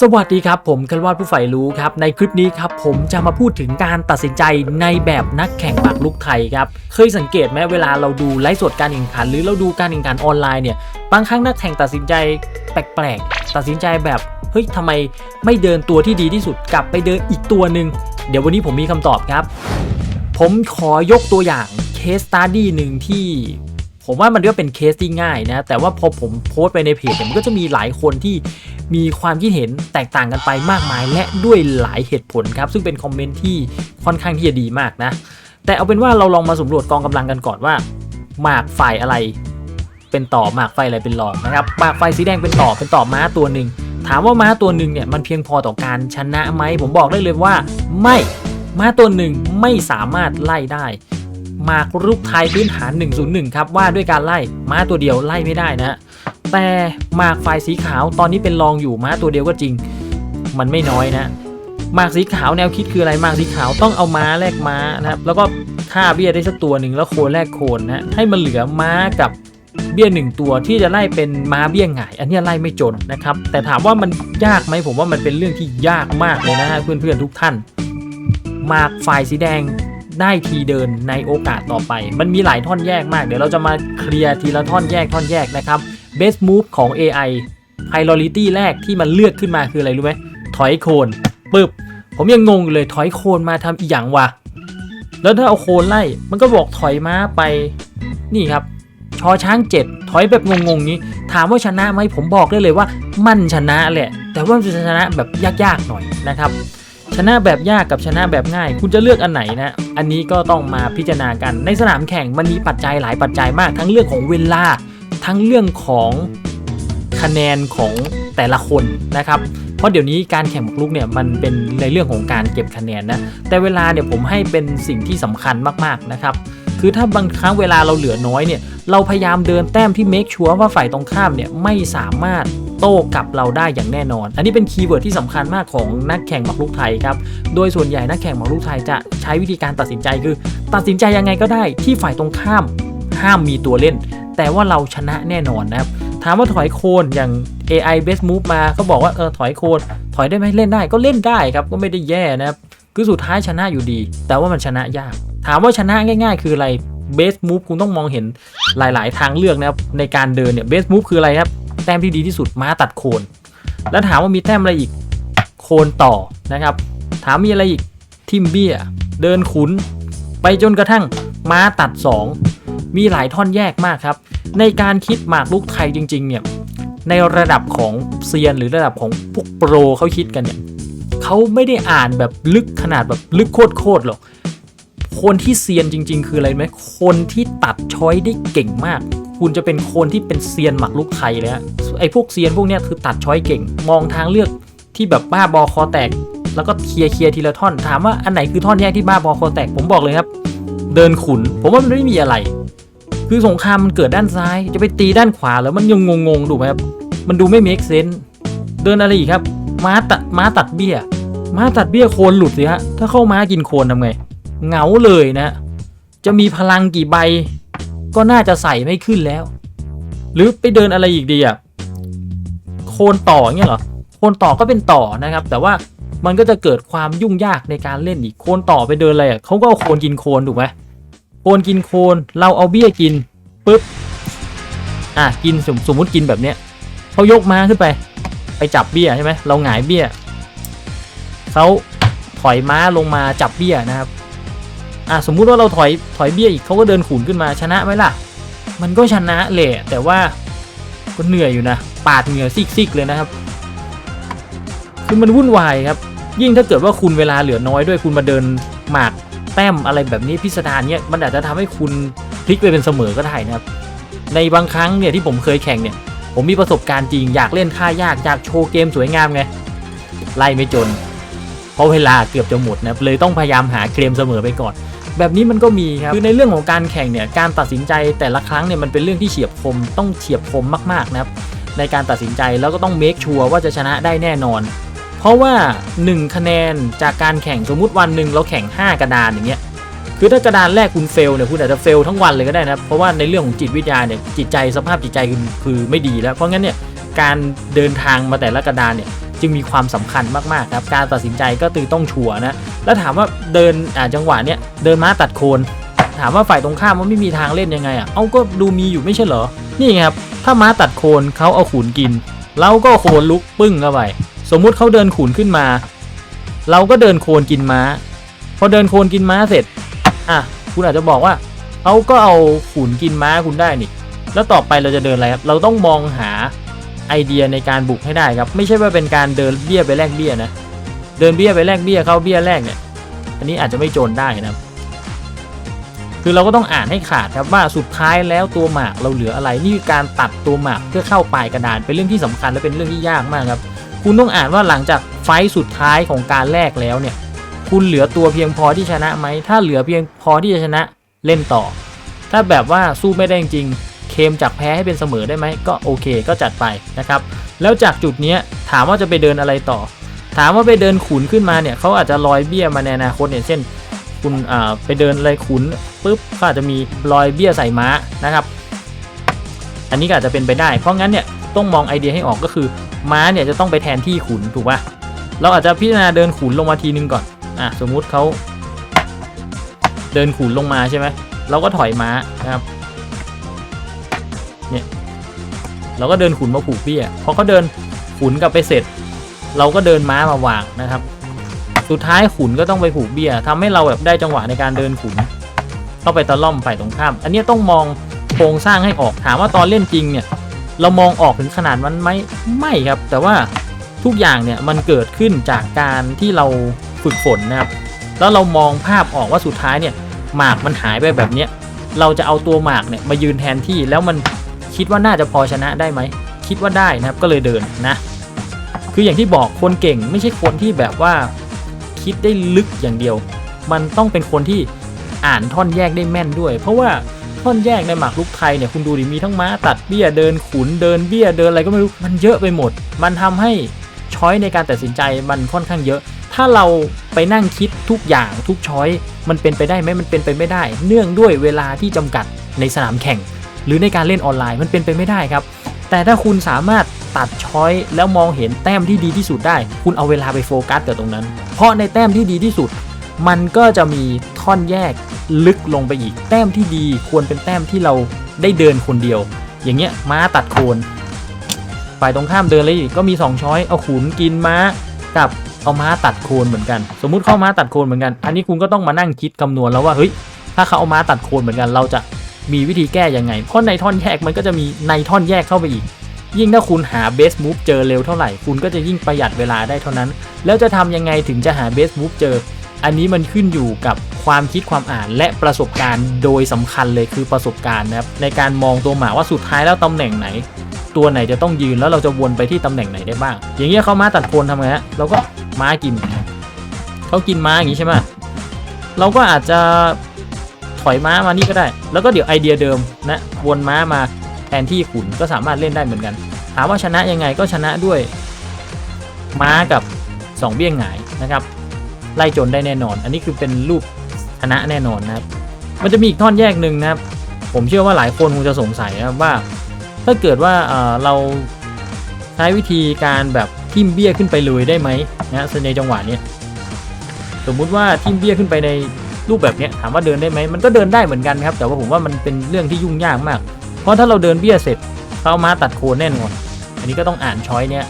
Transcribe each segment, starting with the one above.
สวัสดีครับ ผมกันวาดผู้ใฝ่รู้ครับ ในคลิปนี้ครับผมจะมาพูดถึงการตัดสินใจในแบบนักแข่งหมากรุกไทยครับ เคยสังเกตไหมเวลาเราดูไลฟ์สดการแข่งขัน หรือเราดูการแข่งขันออนไลน์เนี่ยบางครั้งนักแข่งตัดสินใจแปลกๆ ตัดสินใจแบบเฮ้ยทำไมไม่เดินตัวที่ดีที่สุดกลับไปเดินอีกตัวหนึ่งเดี๋ยววันนี้ผมมีคำตอบครับ ผมขอยกตัวอย่างเคสตัดดี้หนึ่งที่ผมว่ามันก็เป็นเคสที่ง่ายนะ แต่ว่าพอผมโพสต์ไปในเพจมันก็จะมีหลายคนที่ มีความคิดเห็นแตกต่างกันไปมากมาย และด้วยหลายเหตุผลครับ ซึ่งเป็นคอมเมนต์ที่ค่อนข้างที่จะดีมากนะ แต่เอาเป็นว่าเราลองมาสำรวจกองกำลังกันก่อนว่า หมากฝ่ายอะไร เป็นต่อหมากไฟอะไรเป็นรองนะครับหมากไฟสีแดงเป็นต่อเป็นต่อม้าตัวหนึ่งถามว่าม้าตัวหนึ่งเนี่ยมันเพียงพอต่อการชนะไหมผมบอกได้เลยว่า ไม่ม้าตัวหนึ่งไม่สามารถไล่ได้หมากรุกไทยพื้นฐาน 101 ครับว่าด้วยการไล่ม้าตัวเดียวไล่ไม่ได้นะ แต่หมากฝ่ายสีขาวตอนนี้เป็นรองอยู่ม้าตัวเดียวก็จริง มันไม่น้อยนะหมากสีขาวแนวคิดคืออะไรหมากสีขาวต้องเอาม้าแลกม้านะครับแล้วก็ฆ่าเบี้ยได้สักตัวหนึ่งแล้วโคนแลกโคนนะให้มันเหลือม้ากับเบี้ยหนึ่งตัวที่จะไล่เป็นม้าเบี้ยหงาย อันนี้ไล่ไม่จนนะครับ แต่ถามว่ามันยากไหมผมว่ามันเป็นเรื่องที่ยากมากเลยนะฮะเพื่อนๆทุกท่านหมากฝ่ายสีแดงได้ทีเดินในโอกาสต่อไป มันมีหลายท่อนแยกมาก เดี๋ยวเราจะมาเคลียร์ทีละท่อนแยกท่อนแยกนะครับ best move ของ AI priority แรกที่มันเลือกขึ้นมาคืออะไรรู้ไหมถอยโคนปึ๊บผมยังงงอยู่เลยถอยโคนมาทำอีหยังวะแล้วถ้าเอาโคนไล่มันก็บอกถอยม้าไป นี่ครับชอช้างเจ็ดถอยแบบงงๆนี้ ถามว่าชนะไหมผมบอกได้เลยว่า มันชนะแหละ แต่ว่ามันจะชนะแบบยากๆหน่อยนะครับ ชนะแบบยากกับชนะแบบง่าย คุณจะเลือกอันไหนนะ อันนี้ก็ต้องมาพิจารณากันในสนามแข่งมันมีปัจจัยหลายปัจจัยมากทั้งเรื่องของเวลา ทั้งเรื่องของคะแนนของแต่ละคนนะครับ เพราะเดี๋ยวนี้การแข่งหมกรุกเนี่ยมันเป็นในเรื่องของการเก็บคะแนนนะ แต่เวลาเนี่ยผมให้เป็นสิ่งที่สำคัญมากๆนะครับ คือถ้าบางครั้งเวลาเราเหลือน้อยเนี่ย เราพยายามเดินแต้มที่เมคชัวร์ว่าฝ่ายตรงข้ามเนี่ยไม่สามารถโต้กลับเราได้อย่างแน่นอน อันนี้เป็นคีย์เวิร์ดที่สำคัญมากของนักแข่งหมากรุกไทยครับ โดยส่วนใหญ่นักแข่งหมากรุกไทยจะใช้วิธีการตัดสินใจคือ ตัดสินใจยังไงก็ได้ที่ฝ่ายตรงข้ามห้ามมีตัวเล่น แต่ว่าเราชนะแน่นอนนะครับ ถามว่าถอยโคนอย่าง AI best move มาเขาบอกว่าเออถอยโคนถอยได้ไหมเล่นได้ก็เล่นได้ครับก็ไม่ได้แย่นะครับ คือสุดท้ายชนะอยู่ดี แต่ว่ามันชนะยาก ถามว่าชนะง่าย ๆ คืออะไร best move คุณต้องมองเห็นหลาย ๆ ทางเลือกนะครับในการเดินเนี่ย best move คืออะไรครับแต้มที่ดีที่สุดม้าตัดโคน แล้วถามว่ามีแต้มอะไรอีกโคนต่อนะครับ ถามมีอะไรอีกทิมเบี้ยเดินขุน ไปจนกระทั่งม้าตัด 2 มีหลายท่อนแยกมากครับ ในการคิดหมากรุกไทยจริง ๆ เนี่ยในระดับของเซียนหรือระดับของพวกโปรเขาคิดกันเนี่ยเขาไม่ได้อ่านแบบลึกขนาดแบบลึกโคตรๆหรอกคนที่เซียนจริง ๆ คืออะไรไหมคนที่ตัดช้อยได้เก่งมาก คุณจะเป็นคนที่เป็นเซียนหมากรุกไทยเลยฮะไอ้พวกเซียนพวกเนี้ยคือตัดช้อยเก่ง มองทางเลือกที่แบบบ้าบอคอแตก แล้วก็เคลียร์เคลียร์ทีละท่อนถามว่าอันไหนคือท่อนแยกที่บ้าบอคอแตกผมบอกเลยครับ เดินขุน ผมว่ามันไม่มีอะไร คือสงครามมันเกิดด้านซ้าย จะไปตีด้านขวาแล้วมันยังงงๆดูไหมครับ มันดูไม่เมคเซน s ์เดินอะไรอีกครับ ม้าตัดม้าตัดเบี้ย ม้าตัดเบี้ยโคนหลุดสิฮะ ถ้าเข้าม้ากินโคนทำไง เหงาเลยนะ จะมีพลังกี่ใบ ก็น่าจะใส่ไม่ขึ้นแล้ว หรือไปเดินอะไรอีกดีอะ โคนต่อเงี้ยเหรอ โคนต่อก็เป็นต่อนะครับ แต่ว่ามันก็จะเกิดความยุ่งยากในการเล่นอีก โคนต่อไปเดินอะไรอะเขาก็เอาโคนกินโคนถูกไหม โคนกินโคนเราเอาเบี้ยกินปุ๊บอะกินสมสมมติกินแบบเนี้ยเขายกม้าขึ้นไป ไปจับเบี้ยใช่ไหมเราหงายเบี้ยเขาถอยม้าลงมาจับเบี้ยนะครับอะสมมุติว่าเราถอยถอยเบี้ยอีกเขาก็เดินขุนขึ้นมาชนะไหมล่ะ มันก็ชนะแหละแต่ว่าก็เหนื่อยอยู่นะ ปาดเหงื่อซิกๆเลยนะครับ คือมันวุ่นวายครับ ยิ่งถ้าเกิดว่าคุณเวลาเหลือน้อยด้วยคุณมาเดินหมาก แต้มอะไรแบบนี้พิสดารเนี่ยมันอาจจะทำให้คุณพลิกไปเป็นเสมอก็ได้นะครับ ในบางครั้งเนี่ยที่ผมเคยแข่งเนี่ย ผมมีประสบการณ์จริงอยากเล่นท่ายากอยากโชว์เกมสวยงามไงไล่ไม่จน เพราะเวลาเกือบจะหมดนะเลยต้องพยายามหาเกมเสมอไปก่อน แบบนี้มันก็มีครับคือในเรื่องของการแข่งเนี่ยการตัดสินใจแต่ละครั้งเนี่ยมันเป็นเรื่องที่เฉียบคมต้องเฉียบคมมากๆนะครับในการตัดสินใจแล้วก็ต้องเมคชัวร์ว่าจะชนะได้แน่นอน เพราะว่า 1 คะแนนจากการแข่งสมมุติวันหนึ่งเราแข่ง 5 กระดานอย่างเงี้ยคือถ้ากระดานแรกคุณเฟลเนี่ยคุณอาจจะเฟลทั้งวันเลยก็ได้นะครับเพราะว่าในเรื่องของจิตวิทยาเนี่ยจิตใจสภาพจิตใจคือคือไม่ดีแล้ว เพราะงั้นเนี่ยการเดินทางมาแต่ละกระดานเนี่ยจึงมีความสำคัญมากๆครับการตัดสินใจก็ตือต้องชัวนะแล้วถามว่าเดินอ่าจังหวะเนี้ยเดินม้าตัดโคนถามว่าฝ่ายตรงข้ามมันไม่มีทางเล่นยังไงอะเอาก็ดูมีอยู่ไม่ใช่เหรอนี่ครับถ้าม้าตัดโคนเขาเอาขุนกินเราก็โคนลุกปึ้งเข้าไป สมมุติเขาเดินขุนขึ้นมา เราก็เดินโคนกินม้า พอเดินโคนกินม้าเสร็จ อะ คุณอาจจะบอกว่าเขาก็เอาขุนกินม้าคุณได้นี่ แล้วต่อไปเราจะเดินอะไรครับ เราต้องมองหาไอเดียในการบุกให้ได้ครับ ไม่ใช่ว่าเป็นการเดินเบี้ยไปแลกเบี้ยนะ เดินเบี้ยไปแลกเบี้ยเข้าเบี้ยแรกเนี่ย อันนี้อาจจะไม่โจรได้นะครับ คือเราก็ต้องอ่านให้ขาดครับว่าสุดท้ายแล้วตัวหมากเราเหลืออะไร นี่คือการตัดตัวหมากเพื่อเข้าปลายกระดานเป็นเรื่องที่สำคัญและเป็นเรื่องที่ยากมากครับ คุณต้องอ่านว่าหลังจากไฟสุดท้ายของการแลกแล้วเนี่ย คุณเหลือตัวเพียงพอที่ชนะไหม ถ้าเหลือเพียงพอที่จะชนะเล่นต่อ ถ้าแบบว่าสู้ไม่ได้จริงเคมจากแพ้ให้เป็นเสมอได้ไหมก็โอเคก็จัดไปนะครับ แล้วจากจุดนี้ถามว่าจะไปเดินอะไรต่อ ถามว่าไปเดินขุนขึ้นมาเนี่ยเขาอาจจะลอยเบี้ยมาในอนาคตเนี่ยเช่น คุณอ่าไปเดินอะไรขุนปุ๊บก็อาจจะมีรอยเบี้ยใส่ม้านะครับ อันนี้ก็อาจจะเป็นไปได้ เพราะงั้นเนี่ยต้องมองไอเดียให้ออกก็คือ ม้าเนี่ยจะต้องไปแทนที่ขุนถูกปะเราอาจจะพิจารณาเดินขุนลงมาทีนึงก่อนอะสมมุติเขาเดินขุนลงมาใช่ไหมเราก็ถอยม้านะครับเนี่ยเราก็เดินขุนมาผูกเบี้ยพอเขาเดินขุนกลับไปเสร็จ เราก็เดินม้ามาวางนะครับ สุดท้ายขุนก็ต้องไปผูกเบี้ยทำให้เราแบบได้จังหวะในการเดินขุนเข้าไปตะล่อมฝ่ายตรงข้าม อันนี้ต้องมองโครงสร้างให้ออกถามว่าตอนเล่นจริงเนี่ย เรามองออกถึงขนาดมันไหมไม่ครับ แต่ว่าทุกอย่างเนี่ยมันเกิดขึ้นจากการที่เราฝึกฝนนะครับ แล้วเรามองภาพออกว่าสุดท้ายเนี่ยหมากมันหายไปแบบเนี้ยเราจะเอาตัวหมากเนี่ยมายืนแทนที่แล้วมันคิดว่าน่าจะพอชนะได้ไหมคิดว่าได้นะครับก็เลยเดินนะ คืออย่างที่บอกคนเก่งไม่ใช่คนที่แบบว่าคิดได้ลึกอย่างเดียว มันต้องเป็นคนที่อ่านท่อนแยกได้แม่นด้วย เพราะว่า ท่อนแยกในหมากรุกไทยเนี่ยคุณดูดิมีทั้งม้าตัดเบี้ยเดินขุนเดินเบี้ยเดินอะไรก็ไม่รู้มันเยอะไปหมด มันทำให้ช้อยในการตัดสินใจมันค่อนข้างเยอะ ถ้าเราไปนั่งคิดทุกอย่างทุกช้อยมันเป็นไปได้ไหมมันเป็นไปไม่ได้ เนื่องด้วยเวลาที่จำกัดในสนามแข่ง หรือในการเล่นออนไลน์มันเป็นไปไม่ได้ครับ แต่ถ้าคุณสามารถตัดช้อยแล้วมองเห็นแต้มที่ดีที่สุดได้ คุณเอาเวลาไปโฟกัสกับตรงนั้น เพราะในแต้มที่ดีที่สุด มันก็จะมีท่อนแยก ลึกลงไปอีก แต้มที่ดีควรเป็นแต้มที่เราได้เดินคนเดียว อย่างเงี้ยม้าตัดโคนฝ่ายตรงข้ามเดินเลยก็มี 2 ช้อยเอาขุนกินม้ากับเอาม้าตัดโคนเหมือนกัน สมมุติเข้าม้าตัดโคนเหมือนกัน อันนี้คุณก็ต้องมานั่งคิดคำนวณแล้วว่าเฮ้ยถ้าเขาเอาม้าตัดโคนเหมือนกัน เราจะมีวิธีแก้ยังไงเพราะในท่อนแยกมันก็จะมีในท่อนแยกเข้าไปอีก ยิ่งถ้าคุณหาเบสมูฟเจอเร็วเท่าไหร่ คุณก็จะยิ่งประหยัดเวลาได้เท่านั้น แล้วจะทำยังไงถึงจะหาเบสมูฟเจอ อันนี้มันขึ้นอยู่กับ ความคิดความอ่านและประสบการณ์โดยสำคัญเลยคือประสบการณ์นะครับในการมองตัวหมาว่าสุดท้ายแล้วตำแหน่งไหน ตัวไหนจะต้องยืนแล้วเราจะวนไปที่ตำแหน่งไหนได้บ้าง อย่างเงี้ยเขาม้าตัดโคนทำไงฮะเราก็ม้ากินเขากินม้าอย่างงี้ใช่ไหมเราก็อาจจะถอยม้ามานี่ก็ได้ แล้วก็เดี๋ยวไอเดียเดิมนะวนม้ามาแทนที่ขุนก็สามารถเล่นได้เหมือนกันถามว่าชนะยังไงก็ชนะด้วย ม้ากับสองเบี้ยงหงายนะครับ ไล่จนได้แน่นอน อันนี้คือเป็นรูป ชนะแน่นอนนะครับ มันจะมีอีกท่อนแยกหนึ่งนะครับ ผมเชื่อว่าหลายคนคงจะสงสัยนะครับว่า ถ้าเกิดว่าเราใช้วิธีการแบบทิมเบี้ยขึ้นไปเลยได้ไหมนะในจังหวะนี้สมมุติว่าทิมเบี้ยขึ้นไปในรูปแบบนี้ถามว่าเดินได้ไหมมันก็เดินได้เหมือนกันครับ แต่ว่าผมว่ามันเป็นเรื่องที่ยุ่งยากมาก เพราะถ้าเราเดินเบี้ยเสร็จเขาเอามาตัดโคนแน่นอนอันนี้ก็ต้องอ่านช้อยเนี้ย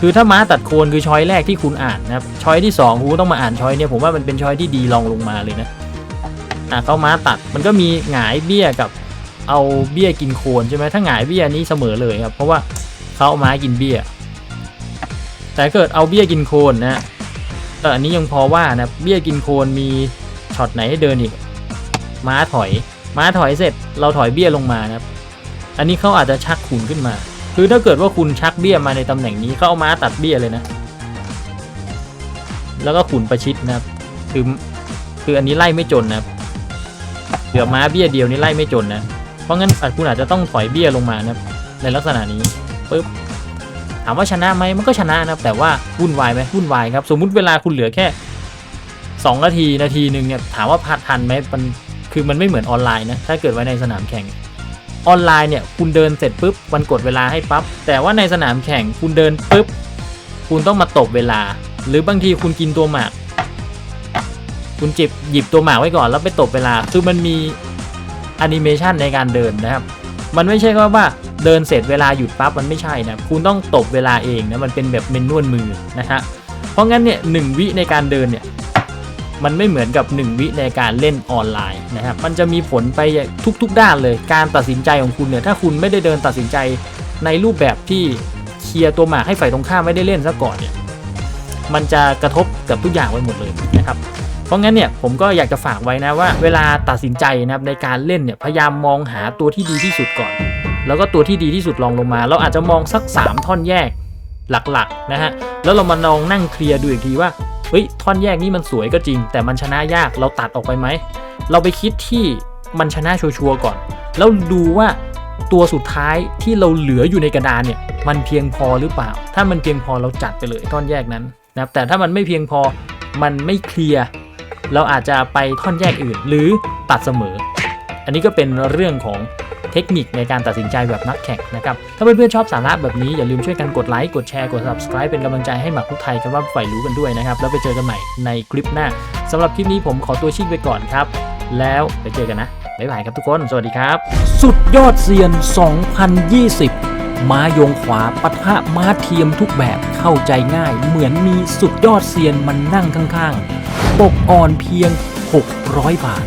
คือถ้าม้าตัดโคนคือช้อยแรกที่คุณอ่านนะครับช้อยที่2คุณต้องมาอ่านช้อยเนี่ยผมว่ามันเป็นช้อยที่ดีลองลงมาเลยนะอะเขาม้าตัดมันก็มีหงายเบี้ยกับเอาเบี้ยกินโคนใช่ไหมถ้าหงายเบี้ยนี้เสมอเลยครับเพราะว่าเขาเอาม้ากินเบี้ย แต่เกิดเอาเบี้ยกินโคนนะเอออันนี้ยังพอว่านะเบี้ยกินโคนมีช็อตไหนให้เดินอีกม้าถอย ม้าถอยเสร็จเราถอยเบี้ยลงมานะครับ อันนี้เขาอาจจะชักขุนขึ้นมา คือถ้าเกิดว่าคุณชักเบี้ยมาในตำแหน่งนี้เขาเอาม้าตัดเบี้ยเลยนะ แล้วก็ขุนประชิดนะครับ คือคืออันนี้ไล่ไม่จนนะครับเหลือม้าเบี้ยเดียวนี่ไล่ไม่จนนะ เพราะงั้นคุณอาจจะต้องถอยเบี้ยลงมานะครับในลักษณะนี้ปึ๊บถามว่าชนะไหมมันก็ชนะนะครับ แต่ว่าวุ่นวายไหมวุ่นวายครับ สมมุติเวลาคุณเหลือแค่2นาทีนาทีหนึ่งเนี่ยถามว่าพัดทันไหมมันคือมันไม่เหมือนออนไลน์นะถ้าเกิดไว้ในสนามแข่ง ออนไลน์เนี่ยคุณเดินเสร็จปุ๊บมันกดเวลาให้ปั๊บแต่ว่าในสนามแข่งคุณเดินปุ๊บคุณต้องมาตบเวลา หรือบางทีคุณกินตัวหมาก คุณจิบหยิบตัวหมากไว้ก่อนแล้วไปตบเวลา คือมันมีแอนิเมชันในการเดินนะครับ มันไม่ใช่ก็ว่าเดินเสร็จเวลาหยุดปั๊บมันไม่ใช่นะคุณต้องตบเวลาเองนะมันเป็นแบบเมนนวลมือนะฮะเพราะงั้นเนี่ยหนึ่งวิในการเดินเนี่ย มันไม่เหมือนกับ 1 วิในการเล่นออนไลน์นะครับ มันจะมีผลไปทุกๆ ด้านเลย การตัดสินใจของคุณเนี่ย ถ้าคุณไม่ได้เดินตัดสินใจในรูปแบบที่เคลียร์ตัวหมากให้ฝ่ายตรงข้ามไม่ได้เล่นซะก่อนเนี่ย มันจะกระทบกับทุกอย่างไปหมดเลยนะครับ เพราะงั้นเนี่ยผมก็อยากจะฝากไว้นะว่า เวลาตัดสินใจนะครับในการเล่นเนี่ย พยายามมองหาตัวที่ดีที่สุดก่อน แล้วก็ตัวที่ดีที่สุดลองลงมา เราอาจจะมองสัก 3 ท่อนแยกหลักๆนะฮะ แล้วเรามาลองนั่งเคลียร์ดูอีกทีว่า เฮ้ยท่อนแยกนี่มันสวยก็จริง แต่มันชนะยากเราตัดออกไปไหม เราไปคิดที่มันชนะชัวร์ก่อน แล้วดูว่าตัวสุดท้ายที่เราเหลืออยู่ในกระดานเนี่ยมันเพียงพอหรือเปล่า ถ้ามันเพียงพอเราจัดไปเลยท่อนแยกนั้นนะครับแต่ถ้ามันไม่เพียงพอมันไม่เคลียร์เราอาจจะไปท่อนแยกอื่น หรือตัดเสมอ อันนี้ก็เป็นเรื่องของ เทคนิคในการตัดสินใจแบบนักแข่งนะครับ ถ้าเพื่อนๆชอบสาระแบบนี้อย่าลืมช่วยกันกดไลค์กดแชร์กด subscribe เป็นกำลังใจให้หมักทุกไทยกันว่าฝ่ายรู้กันด้วยนะครับ แล้วไปเจอกันใหม่ในคลิปหน้าสำหรับคลิปนี้ผมขอตัวชิ่งไปก่อนครับ แล้วไปเจอกันนะบ๊ายบายครับทุกคน สวัสดีครับ สุดยอดเซียน 2020 ม้ายงขวาปะทะม้าเทียมทุกแบบเข้าใจง่าย เหมือนมีสุดยอดเซียนมันนั่งข้างๆปกอ่อนเพียง 600 บาท